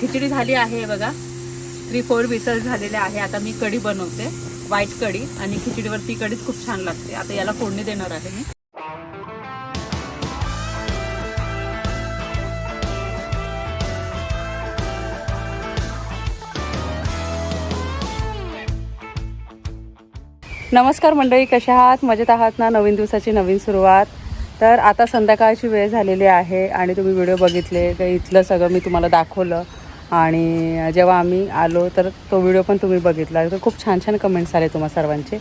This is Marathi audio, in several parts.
खिचडी झाली आहे बघा. थ्री फोर विसल झालेले आहे. आता मी कढी बनवते. व्हाईट कढी आणि खिचडीवरती कढीच खूप छान लागते. आता याला फोडणी देणार आहे मी. नमस्कार मंडळी कशा आहात? मजेत आहात ना? नवीन दिवसाची नवीन सुरुवात. तर आता संध्याकाळची वेळ झालेली आहे आणि तुम्ही व्हिडिओ बघितले तर इथलं सगळं मी तुम्हाला दाखवलं. आणि जेव्हा आम्ही आलो तर तो व्हिडिओ पण तुम्ही बघितला. तर खूप छान छान कमेंट्स आले तुम्हा सर्वांचे.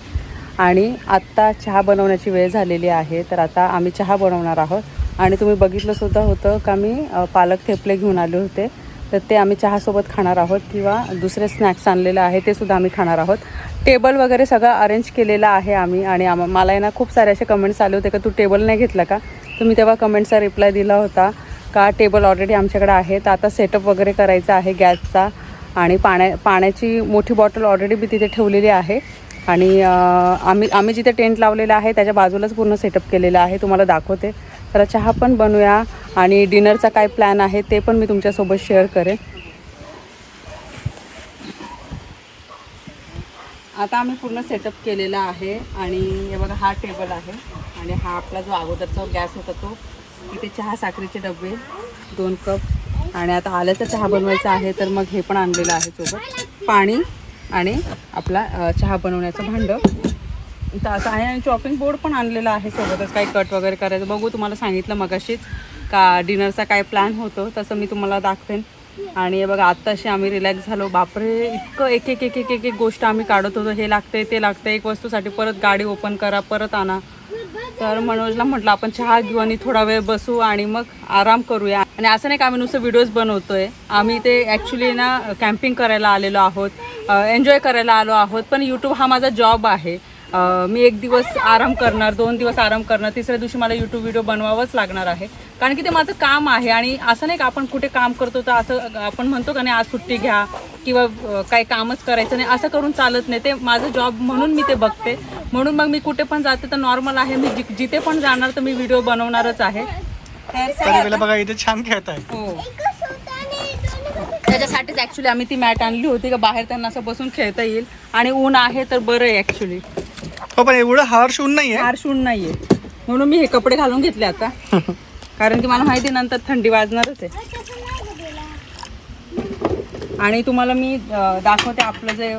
आणि आत्ता चहा बनवण्याची वेळ झालेली आहे तर आता आम्ही चहा बनवणार आहोत. आणि तुम्ही बघितलंसुद्धा होतं का मी पालक थेपले घेऊन आले होते. तर ते आम्ही चहासोबत खाणार आहोत किंवा दुसरे स्नॅक्स आणलेले आहे ते सुद्धा आम्ही खाणार आहोत. टेबल वगैरे सगळं अरेंज केलेलं आहे आम्ही. आणि आम मला ना खूप सारे असे कमेंट्स आले होते का तू टेबल नाही घेतला का? तुम्ही तेव्हा कमेंटचा रिप्लाय दिला होता. का टेबल ऑलरेडी आमच्याकडे आहे तर आता सेटअप वगैरे करायचा आहे गॅसचा आणि पाण्या पाण्याची मोठी बॉटल ऑलरेडी मी तिथे ठेवलेली आहे. आणि आम्ही आम्ही जिथे टेंट लावलेला आहे त्याच्या बाजूलाच पूर्ण सेटअप केलेलं आहे. तुम्हाला दाखवते. तर चहा पण बनवूया आणि डिनरचा काय प्लॅन आहे ते पण मी तुमच्यासोबत शेअर करेन. आता आम्ही पूर्ण सेटअप केलेला आहे आणि हे बघा हा टेबल आहे आणि हा आपला जो अगोदरचा गॅस होता तो इथे चहा साखरेचे डबे दोन कप. आणि आता आल्याचा चहा बनवायचा आहे तर मग हे पण आणलेलं आहे सोबत. पाणी आणि आपला चहा बनवण्याचं भांडं. तर असं आहे आणि चॉपिंग बोर्ड पण आणलेलं आहे सोबतच. काही कट वगैरे करायचं. बघू तुम्हाला सांगितलं मगाशीच का डिनरचा काय प्लॅन होतो तसं मी तुम्हाला दाखवेन. आणि हे बघा आत्ताशी आम्ही रिलॅक्स झालो. बापरे इतकं एक एक एक एक एक एक गोष्ट आम्ही काढत होतो. हे लागते ते लागते एक वस्तूसाठी परत गाडी ओपन करा परत आणा. तर मनोजला म्हटलं आपण चहा घेऊ आणि थोडा वेळ बसू आणि मग आराम करूया. आणि असं नाही का आम्ही नुसतं व्हिडिओज बनवतोय. आम्ही ते ॲक्च्युली ना कॅम्पिंग करायला आलेलो आहोत. एन्जॉय करायला आलो आहोत. पण यूट्यूब हा माझा जॉब आहे. मी एक दिवस आराम करणार दोन दिवस आराम करणार तिसऱ्या दिवशी मला यूट्यूब व्हिडिओ बनवावंच लागणार आहे. कारण की ते माझं काम आहे आणि असं नाही का आपण कुठे काम करतो तर असं आपण म्हणतो का नाही आज सुट्टी घ्या किंवा काही कामच करायचं नाही असं करून चालत नाही. ते माझं जॉब म्हणून मी ते बघते. म्हणून मग मी कुठे पण जाते तर नॉर्मल आहे. मी जि- जिथे पण जाणार तर मी व्हिडिओ बनवणारच आहे. बघा इथे छान खेळत आहे. हो. त्याच्यासाठीच ॲक्च्युली आम्ही ती मॅट आणली होती का बाहेर त्यांना असं बसून खेळता येईल. आणि ऊन आहे तर बरं आहे ॲक्च्युली हो पण एवढं हार्श ऊन नाहीये. फार ऊन नाहीये. म्हणून मी हे कपडे घालून घेतले आता. कारण की मला माहिती नंतर थंडी वाजणारच आहे. आणि तुम्हाला मी दाखवते आपलं जे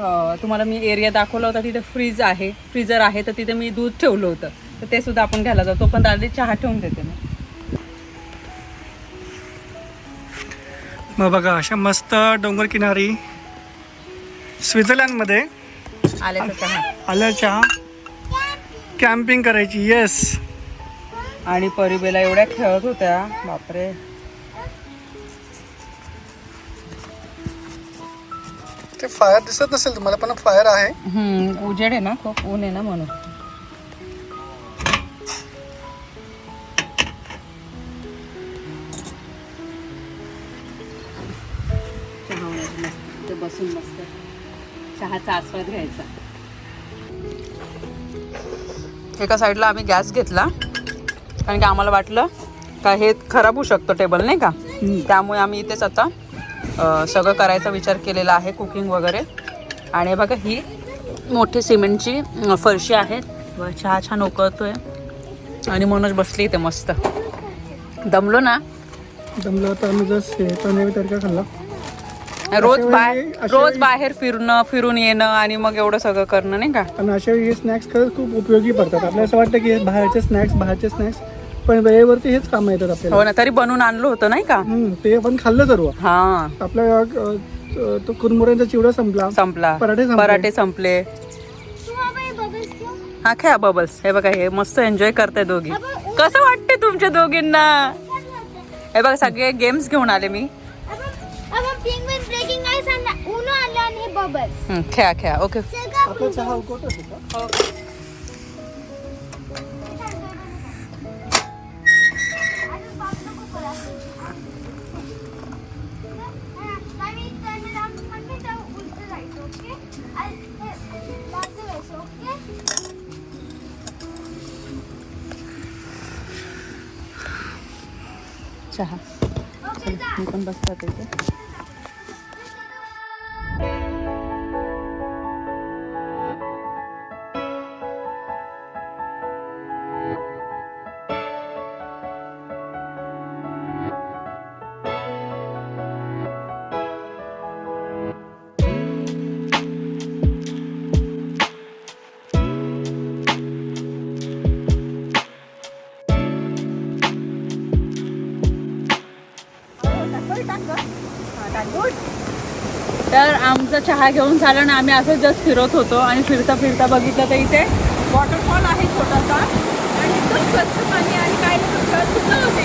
तुम्हाला मी एरिया दाखवला होता तिथे फ्रीज आहे. फ्रीजर आहे तर तिथे मी दूध ठेवलं होतं. तर ते सुद्धा आपण घ्यायला जातो पण आधी चहा ठेवून देते मी. मग बघा अशा मस्त डोंगर किनारी स्वित्झर्लंडमध्ये आल्याचा चहा. आल्या चहा. कॅम्पिंग करायची येस आणि परिबेला एवढ्या खेळत होत्या बापरे. ते फायर दिसत नसेल तुम्हाला पण फायर आहे. हम्म, उजेड आहे ना खूप ऊन आहे ना म्हणून. चहा होण्याची मस्त. इथे बसून मस्त चहाचा आस्वाद घ्यायचा. एका साईडला आम्ही गॅस घेतला. कारण की आम्हाला वाटलं का हे खराब होऊ शकतं टेबल नाही का? त्यामुळे आम्ही इथेच आता सगळं करायचा विचार केलेला आहे कुकिंग वगैरे. आणि बघा ही मोठी सिमेंटची फरशी आहे. व चहा छान उकळतोय. आणि मनोज बसली इथे मस्त. दमलो ना? जमलं होतं आम्ही जस्ट तडका खाल्ला. रोज बाहेर रोज बाहेर फिरणं फिरून येणं आणि मग एवढं सगळं करणं नाही का? आणि अशा वेळी हे स्नॅक्स खरंच खूप उपयोगी पडतात. आपल्याला असं वाटतं की हे बाहेरचे स्नॅक्स बाहेरचे स्नॅक्स पण वेळेवरती हेच काम येतात आपल्याला. हो ना तरी बनवून आणलं होतं नाही का? हम्म, ते आपण खाल्लं सर्व. हा. आपल्या अ, तो कुरमुऱ्यांचा चिवडा संपला. संपला. पराठे संपले. पराठे संपले. हा खेळा बबल्स हे बघा हे मस्त एन्जॉय करताय दोघी. कसं वाटते तुमच्या दोघींना? हे बघा सगळे गेम्स घेऊन आले मी. बबल्स हं, खेळा खेळा ओके. आपला चहा उकळतो का? चहा. चला, मी पण बसतात इथे. चहा घेऊन झाला ना आम्ही असं जस्ट फिरत होतो आणि फिरता फिरता बघितलं तर इथे वॉटरफॉल आहे छोटासा. आणि एकदम स्वच्छ पाणी आणि काय होते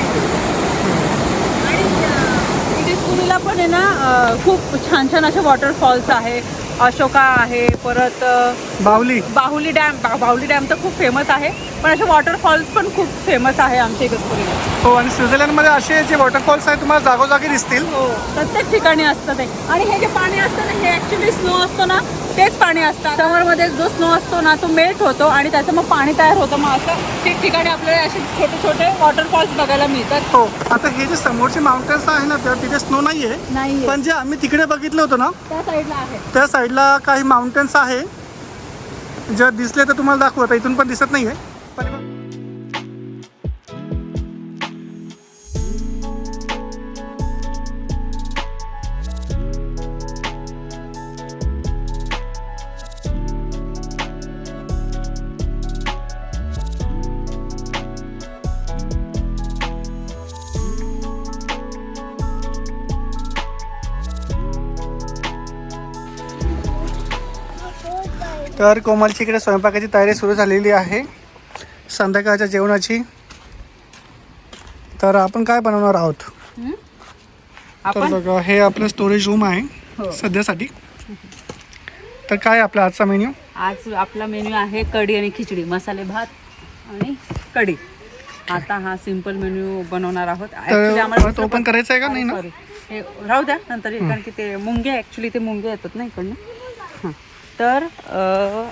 आणि अं, इथे पुरीला पण आहे ना खूप छान छान असे वॉटरफॉल्स आहे. अशोका आहे परत अं, बावली बाहुली डॅम बाहुली डॅम तर खूप फेमस आहे. पण असे वॉटरफॉल्स पण खूप फेमस आहे आमच्या इगतपुरीला हो आणि स्वित्झर्लंडमध्ये असे जे वॉटरफॉल्स आहेत तुम्हाला जागोजागी दिसतील. हो प्रत्येक ठिकाणी असतं ते. आणि हे जे पाणी असतं ना हे ऍक्च्युली स्नो असतो ना तेच पाणी असतं. समरमध्ये जो स्नो असतो ना तो मेल्ट होतो आणि त्याचं मग पाणी तयार होतं. मग असं ठिकठिकाणी आपल्याला असे छोटे छोटे वॉटरफॉल्स बघायला मिळतात. हो आता हे जे समोरचे माउंटन्स आहे ना त्या तिथे स्नो नाही आहे नाही पण जे आम्ही तिकडे बघितलं होतं ना त्या साईडला आहे. त्या साईडला काही माउंटन्स आहे. जर दिसले तर तुम्हाला दाखवू आता इथून पण दिसत नाही आहे तर कोमलची इकडे स्वयंपाकाची तयारी सुरू झालेली आहे. संध्याकाळच्या जेवणाची. तर आपण काय बनवणार आहोत? तर आपण? बघा हे आपलं स्टोरेज रूम आहे हो. सध्यासाठी. तर काय आपला आजचा मेन्यू आज आपला मेन्यू आहे कढी आणि खिचडी मसाले भात आणि कढी. आता हा सिंपल मेन्यू बनवणार आहोत. तर पण करायचा आहे का? नाही ना? राहू द्या नंतर कारण की ते मुंगे ॲक्च्युली ते मुंगे येतात ना इकडनं. हां. तर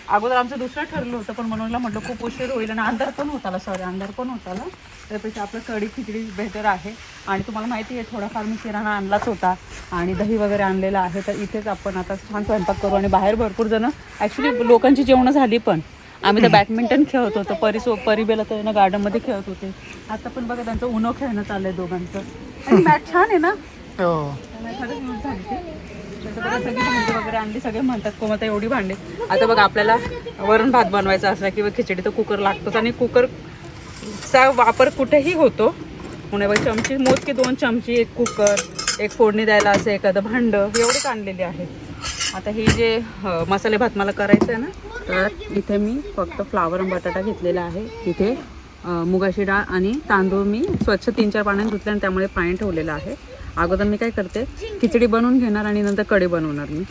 अगोदर आमचं दुसरं ठरलं होतं पण मनोजला म्हटलं खूप उशीर होईल आणि अंधार पण होताला सॉरी अंधार पण होताला त्यापेक्षा आपलं कढी खिचडी बेटर आहे. आणि तुम्हाला माहिती आहे थोडाफार मी किराणा आणलाच होता आणि दही वगैरे आणलेलं आहे. तर इथेच आपण आता छान स्वयंपाक करू आणि बाहेर भरपूर जण ॲक्च्युली लोकांची जेवणं झाली पण. आम्ही तर बॅडमिंटन खेळत होतो परी सो परिबेला तर ना गार्डनमध्ये खेळत होते. आता पण बघा त्यांचं उन्हो खेळणं चाललंय दोघांचं. आणि मॅच छान आहे ना? हो. झाली ती. त्याचं बघा सगळी भांडी वगैरे आणली सगळे म्हणतात कोमता एवढी भांडी. आता बघा आपल्याला वरण भात बनवायचा असला किंवा खिचडी तर कुकर लागतोच आणि कुकरचा वापर कुठेही होतो. म्हणून बघा चमची मोजके दोन चमची एक कुकर एक फोडणी द्यायला असं एखादं भांडं एवढेच आणलेले आहे आता हे जे मसाले भात मला करायचं आहे ना तर इथे मी फक्त फ्लावर आणि बटाटा घेतलेला आहे. इथे मुगाची डाळ आणि तांदूळ मी स्वच्छ तीन चार पाण्याने धुतले आणि त्यामुळे पाणी ठेवलेलं आहे. अगोदर मी काय करते खिचडी बनवून घेणार आणि नंतर कढी बनवणार मी.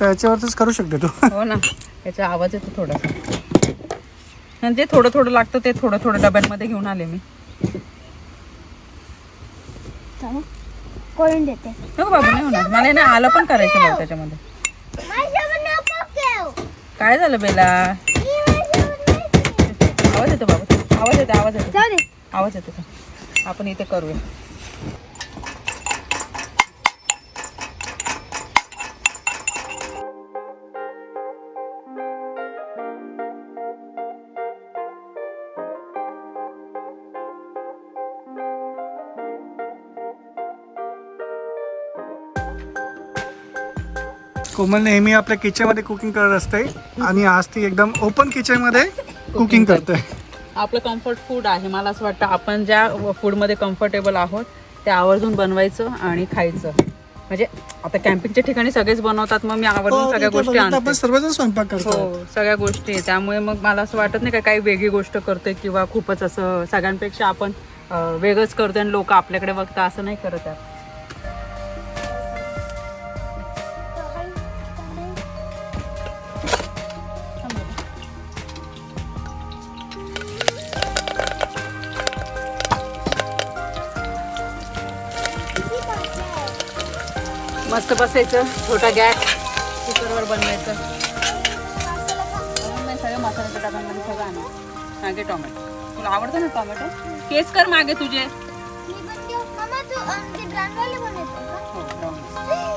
तर याच्यावरतीच करू शकते तू? हो ना याचा आवाज येतो थोडासा. आणि जे थोडं थोडं लागतं ते थोडं थोडं डब्यांमध्ये घेऊन आले मी. करून देते. नको बाबा नाही होणार. मला हे ना आलं पण करायचं त्याच्यामध्ये. काय झालं बेला. आवाज येतो बाबा. आवाज येतो आवाज येतो जाऊ दे. आवाज येतो का? आपण इथे करूया. कोमल नेहमी आपल्या किचनमध्ये कुकिंग करत असते आणि आज ती एकदम ओपन किचनमध्ये कुकिंग करते आपलं कम्फर्ट फूड आहे. मला असं वाटतं आपण ज्या फूडमध्ये कम्फर्टेबल आहोत ते आवर्जून बनवायचं आणि खायचं. म्हणजे आता कॅम्पिंगच्या ठिकाणी सगळेच बनवतात मग मी आवर्जून सगळ्या गोष्टी आणते. सर्वजण स्वयंपाक करतो. हो सगळ्या गोष्टी. त्यामुळे मग मला असं वाटत नाही का काही वेगळी गोष्ट करतोय किंवा खूपच असं सगळ्यांपेक्षा आपण वेगळंच करतोय आणि लोक आपल्याकडे बघता असं नाही करत आहे. मस्त बसायचं छोटा गॅस कुकरवर बनवायचं. नाही, सगळे सगळं आणा मागे टोमॅटो. तुला आवडतं ना टोमॅटो? केस कर मागे तुझे. हो.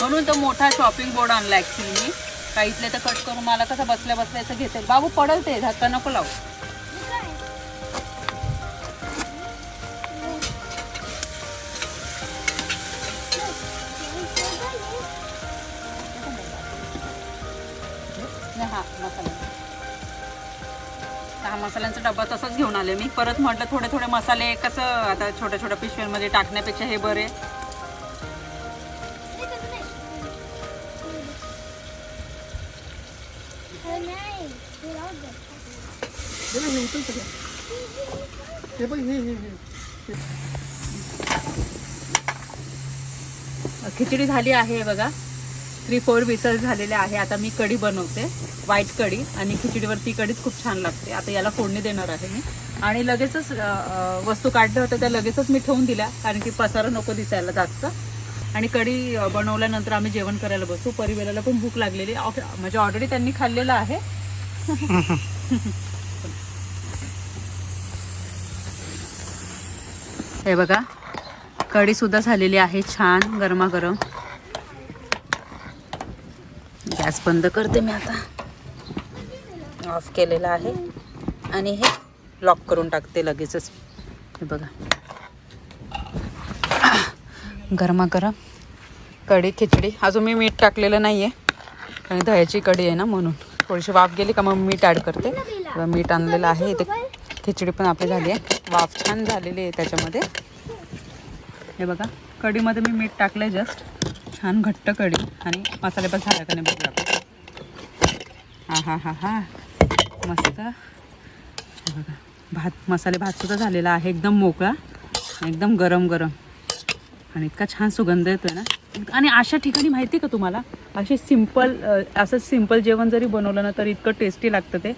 म्हणून तो मोठा शॉपिंग बोर्ड आणला ऍक्च्युली मी का इथले तर कट करून मला कसं बसल्या बसल्याचं घेते. बाबू पडल ते धक्का नको लावू. हा मसाला. हा मसाल्यांचा डबा तसाच घेऊन आले मी. परत म्हटलं थोडे थोडे मसाले कसं आता छोट्या छोट्या पिशव्यांमध्ये टाकण्यापेक्षा हे बरे. उचल सगळं. हे बघ हे हे हे. खिचडी झाली आहे बघा. थ्री फोर विसल झालेले आहे. आता मी कढी बनवते. व्हाईट कढी. आणि खिचडीवर ती कढीच खूप छान लागते. आता याला फोडणी देणार आहे मी. आणि लगेचच वस्तू काढल्या होत्या त्या लगेचच मी ठेवून दिल्या. कारण की पसारा नको दिसायला जास्त. आणि कढी बनवल्यानंतर आम्ही जेवण करायला बसू. परिवाराला पण भूक लागलेली. ऑफ- म्हणजे ऑलरेडी त्यांनी खाल्लेलं आहे. हे बघा. कढीसुद्धा झालेली आहे छान गरमागरम. गॅस बंद करते मी आता. ऑफ केलेला आहे. आणि हे लॉक करून टाकते लगेचच. हे बघा. गरमागरम कढी खिचडी. अजून मी मीठ टाकलेलं नाही आहे आणि दह्याची कढी आहे ना म्हणून. थोडीशी वाफ गेली का मग मीठ ॲड करते. मीठ आणलेलं आहे इथे. खिचडी पण आपली झाली आहे. वाफ छान झालेली आहे त्याच्यामध्ये. हे बघा कढीमध्ये मी मीठ टाकलं आहे जस्ट छान घट्ट कढी आणि मसाले पण झाला का नाही बघूया हा हा हा हा. मस्त. हे बघा भात मसाले भातसुद्धा झालेला आहे. एकदम मोकळा एकदम गरम गरम. आणि इतका छान सुगंध येतो आहे ना. आणि अशा ठिकाणी माहिती आहे का तुम्हाला? असे सिंपल असं सिंपल जेवण जरी बनवलं ना तर इतकं टेस्टी लागतं ते.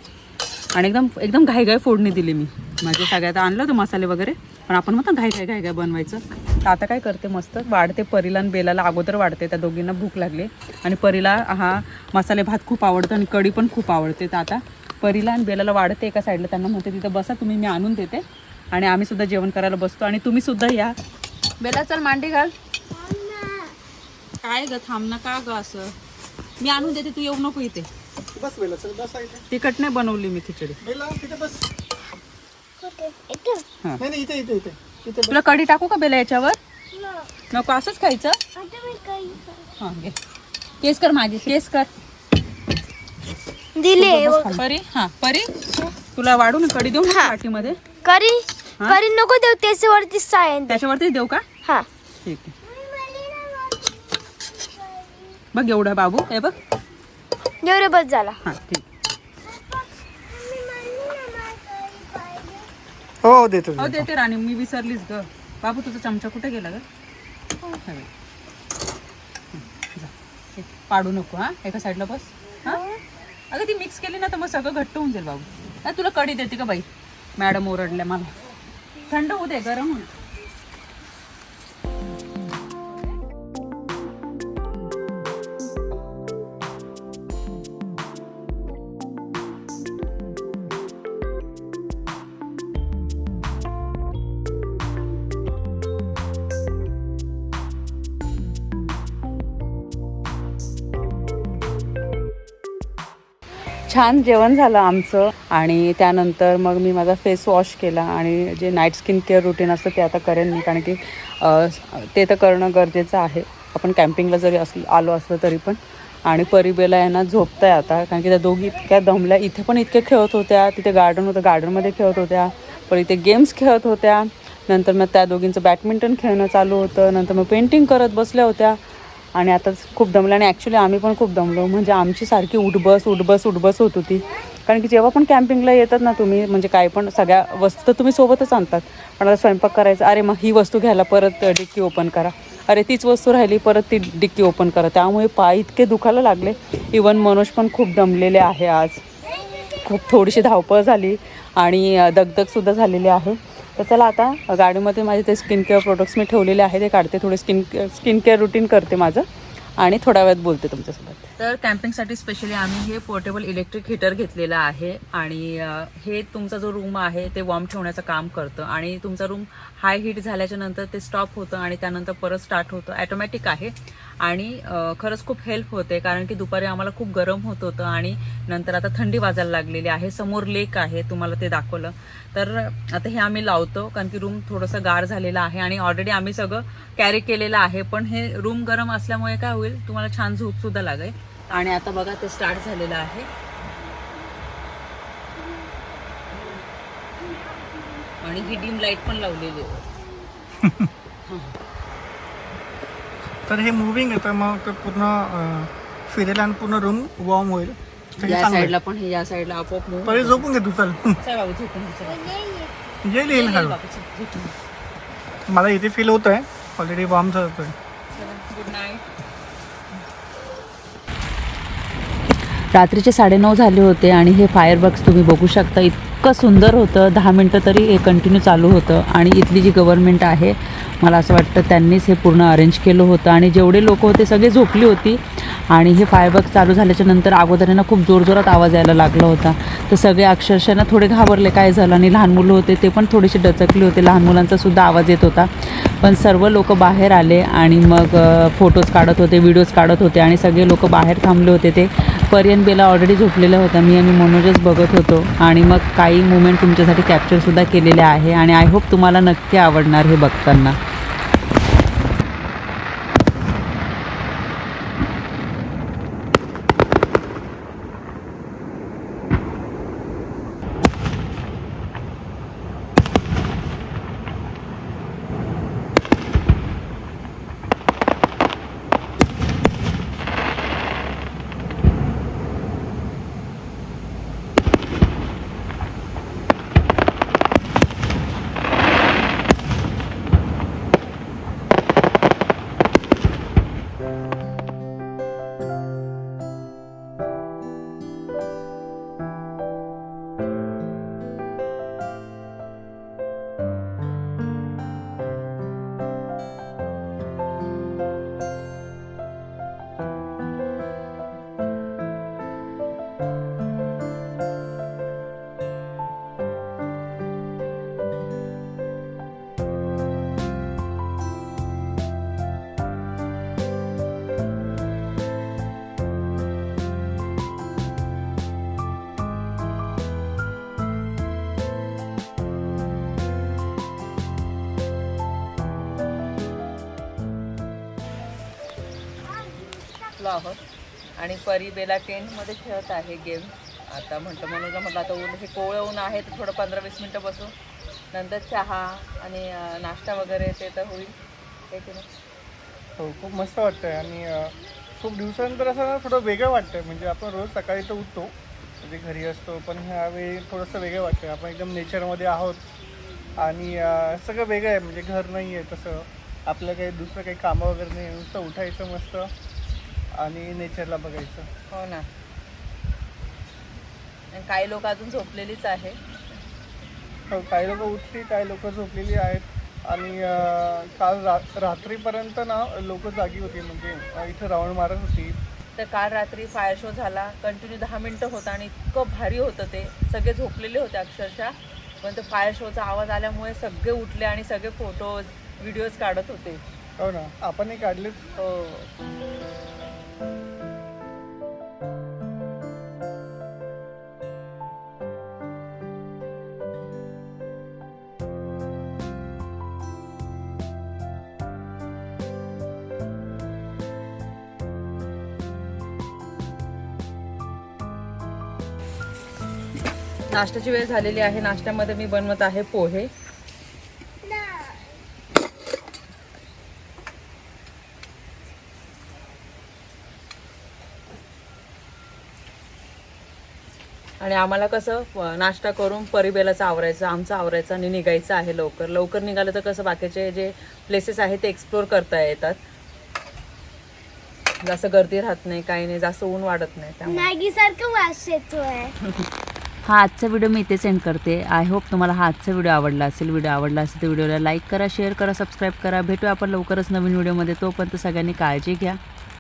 आणि एकदम एकदम घाईघाई फोडणी दिली मी. म्हणजे सगळ्यात आणलं होतं मसाले वगैरे पण आपण म्हणतो घाई घाई घाई घाई बनवायचं. तर आता काय करते मस्त वाढते परीला आणि बेलाला अगोदर वाढते त्या दोघींना भूक लागली. आणि परीला हा मसाले भात खूप आवडतो आणि कढी पण खूप आवडते. तर आता परीला आणि बेलाला वाढते एका साईडला त्यांना म्हणते तिथं बसा तुम्ही मी आणून देते. आणि आम्ही सुद्धा जेवण करायला बसतो. आणि तुम्ही सुद्धा या. बेला चल मांडी घाल. काय ग थांब ना का ग असं? मी आणून देते तू येऊ नको इथे. बस चल. तिखट नाही बनवली मी खिचडी. बेला, तिथे बस? इथं? नाही नाही इथे इथे इथे. इथे बस. तुला कढी टाकू का बेला याच्यावर. नको असंच खायचं? आता मी काही हां घे. केस कर माझी केस कर. दिले परी हां परी. तुला वाढू ना कढी देऊ ना पाठीमध्ये? करी हा? करी नको देऊ त्याच्यावरती सायन त्याच्यावरतीच देऊ का? हा. ठीक आहे. बघ एवढं बाबू हे बघ. एवढे बस झाला. हां ठीक. हो देतो हो देते राणी मी विसरलीच ग. बाबू तुझा चमचा कुठे गेला ग? हा बघ. हं, जा. हे, पाडू नको हा? एका साईडला बस. हा? अगं ती मिक्स केली ना तर मग सगळं घट्ट होऊन जाईल बाबू. नाही तुला कढी देते का बाई. मॅडम ओरडल्या मला. थंड होऊ दे गरम होऊ दे. छान जेवण झालं आमचं. आणि त्यानंतर मग मी माझा फेस वॉश केला आणि जे नाईट स्किन केअर रुटीन असतं ते आता करेन मी कारण की ते तर करणं गरजेचं आहे. आपण कॅम्पिंगला जरी असलो आलो असलं तरी पण. आणि परिबेला यांना झोपताय आता कारण की त्या दोघी इतक्या दमल्या. इथे पण इतके खेळत होत्या तिथे गार्डन होतं गार्डनमध्ये खेळत होत्या. पण इथे गेम्स खेळत होत्या. नंतर मग त्या दोघींचं बॅडमिंटन खेळणं चालू होतं. नंतर मग पेंटिंग करत बसल्या होत्या. आणि आता खूप दमलं आणि ॲक्च्युली आम्ही पण खूप दमलो. म्हणजे आमची सारखी उठबस उठबस उठबस होत होती. कारण की जेव्हा पण कॅम्पिंगला येतात ना तुम्ही म्हणजे काय पण सगळ्या वस्तू तर तुम्ही सोबतच आणतात. पण आता स्वयंपाक करायचा अरे मग ही वस्तू घ्यायला परत डिक्की ओपन करा. अरे तीच वस्तू राहिली परत ती डिक्की ओपन करा. त्यामुळे पाय इतके दुखायला लागले. इवन मनोज पण खूप दमलेले आहे आज. खूप थोडीशी धावपळ झाली आणि दगदगसुद्धा झालेली आहे. तर चला आता गाडीमध्ये माझे ते स्किन केअर प्रोडक्ट्स मी ठेवलेले आहे ते काढते थोडे स्किन स्किन केअर रुटीन करते माझं. आणि थोड्या वेळात बोलते तुमच्यासोबत. तर कॅम्पिंगसाठी स्पेशली आम्ही हे पोर्टेबल इलेक्ट्रिक हीटर घेतलेलं आहे. आणि हे तुमचा जो रूम आहे ते वॉर्म ठेवण्याचं काम करतं. आणि तुमचा रूम हाय हीट झाल्याच्यानंतर ते स्टॉप होतं आणि त्यानंतर परत स्टार्ट होतं. ॲटोमॅटिक आहे. आणि खरंच खूप हेल्प होते कारण की दुपारी आम्हाला खूप गरम होत होतं आणि नंतर आता थंडी वाजायला लागलेली आहे. समोर लेक आहे तुम्हाला ते दाखवलं. तर आता हे आम्ही लावतो कारण की रूम थोडंसं गार झालेलं आहे आणि ऑलरेडी आम्ही सगळं कॅरी केलेलं आहे. पण हे रूम गरम असल्यामुळे काय होईल तुम्हाला छान झोपसुद्धा लागेल. आणि आता बघा ते स्टार्ट झालेलं आहे. आणि ही डीम लाइट पण लावलेली आहे. तर हे मुव्हिंग आहे तर मग ते पूर्ण अं, फिरेल आणि पूर्ण रूम वॉर्म होईल. तर हे या चांगलं साईडला. पण हे या साईडला आपोआप move. पहिले झोपून घे तू चल. चल बाबू झोपून घे, चल. येईल येईल. हळू. बाबू, चल, झोपून घे. मला इथे फील होत आहे ऑलरेडी वॉर्म होतोय चला, गुड नाईट रात्रीचे साडेनऊ झाले होते आणि हे फायरवर्क्स तुम्ही बघू शकता. इतकं सुंदर होतं. दहा मिनटं तरी हे कंटिन्यू चालू होतं. आणि इथली जी गव्हर्नमेंट आहे मला असं वाटतं त्यांनीच हे पूर्ण अरेंज केलं होतं. आणि जेवढे लोक होते सगळे झोपली होती. आणि हे फायरवर्क्स चालू झाल्याच्यानंतर अगोदरांना खूप जोरजोरात आवाज यायला लागला होता. तर सगळे अक्षरशः ना थोडे घाबरले. काय झालं? आणि लहान मुलं होते ते पण थोडेसे डचकले होते. लहान मुलांचा सुद्धा आवाज येत होता. पण सर्व लोक बाहेर आले आणि मग फोटोज काढत होते व्हिडिओज काढत होते. आणि सगळे लोक बाहेर थांबले होते ते. पर्यंत बेला ऑलरेडी झोपलेला होता मी आणि मनोजच बघत होतो. आणि मग काही मुमेंट तुमच्यासाठी कॅप्चरसुद्धा केलेले आहे. आणि आय होप तुम्हाला नक्की आवडणार हे बघताना. आणि परी बेला टेंटमध्ये खेळत आहे गेम. आता म्हटलं म्हणून म्हटलं आता ऊन हे कोवळं ऊन आहे तर थोडं पंधरा वीस मिनटं बसू. नंतर चहा आणि नाश्ता वगैरे ते तर होईल. हे की नाही? हो खूप मस्त वाटतंय. आणि खूप दिवसानंतर असं थोडं वेगळं वाटतंय. म्हणजे आपण रोज सकाळी तर उठतो. म्हणजे घरी असतो पण ह्यावेळी थोडंसं वेगळं वाटतंय. आपण एकदम नेचरमध्ये आहोत. आणि सगळं वेगळं आहे. म्हणजे घर नाही आहे तसं. आपलं काही दुसरं काही कामं वगैरे नाही. नुसतं उठायचं मस्त. आणि नेचरला बघायचं. हो ना. आणि काही लोक अजून झोपलेलीच आहे हो काही लोक उठली काही लोक झोपलेली आहेत. आणि अं, काल रा रात्रीपर्यंत ना लोक जागी होती म्हणजे अं, इथं राऊंड मारत होती. तर काल रात्री फायर शो झाला. कंटिन्यू दहा मिनटं होता आणि इतकं भारी होतं ते. सगळे झोपलेले होते अक्षरशः. पण ते फायर शोचा आवाज आल्यामुळे सगळे उठले आणि सगळे फोटोज व्हिडिओज काढत होते. हो ना. आपणही काढलेच हो. नाश्त्याची वेळ झालेली आहे. नाश्त्यामध्ये मी बनवत आहे पोहे. आणि आम्हाला कसं नाश्ता करून परिबेलाचं आवरायचं आमचं आवरायचं आणि निघायचं आहे लवकर. लवकर निघालं तर कसं बाकीचे जे प्लेसेस आहेत ते एक्सप्लोर करता येतात. जास्त गर्दी राहत नाही काही नाही जास्त ऊन वाढत नाही त्यामुळे. मॅगी सारखं वास येतोय. हा आजचा व्हिडिओ मी इथे सेंड करते. आय होप तुम्हाला हा आजचा व्हिडिओ आवडला असेल. व्हिडिओ आवडला असेल तर व्हिडिओला लाईक करा शेअर करा सबस्क्राईब करा. भेटू आपण लवकरच नवीन व्हिडिओमध्ये तोपर्यंत सगळ्यांनी काळजी घ्या.